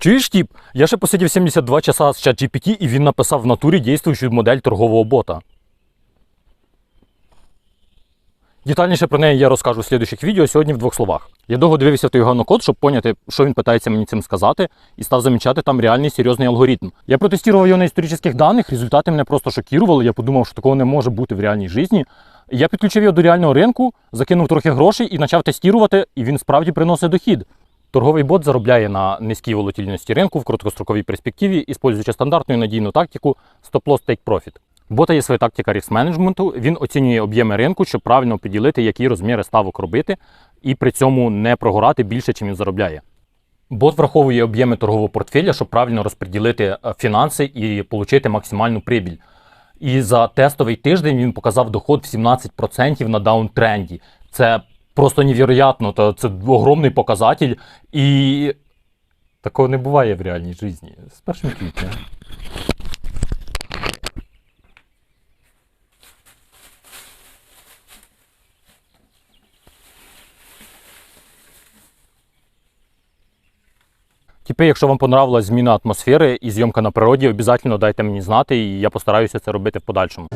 Чуєш, тіп? Я ще посидів 72 часа з ChatGPT і він написав в натурі дійствуючу модель торгового бота. Детальніше про неї я розкажу в слідучих відео сьогодні в двох словах. Я довго дивився той ганокод, щоб поняти, що він питається мені цим сказати, і став замічати там реальний серйозний алгоритм. Я протестував його на історичних даних, результати мене просто шокували. Я подумав, що такого не може бути в реальній житті. Я підключив його до реального ринку, закинув трохи грошей і почав тестувати, і він справді приносить дохід. Торговий бот заробляє на низькій волатильності ринку в короткостроковій перспективі, іспользуючи стандартну і надійну тактику Stop-Loss Take Profit. Бота є своя тактика риск менеджменту. Він оцінює об'єми ринку, щоб правильно поділити, які розміри ставок робити, і при цьому не прогорати більше, чим він заробляє. Бот враховує об'єми торгового портфеля, щоб правильно розподілити е, фінанси і отримати максимальну прибіль. І за тестовий тиждень він показав доход в 17% на даунтренді. Це просто невероятно, та це огромний показатель. І такого не буває в реальній житті. З 1 квітня. Типи, якщо вам понравилась зміна атмосфери і зйомка на природі, обов'язково дайте мені знати, і я постараюся це робити в подальшому.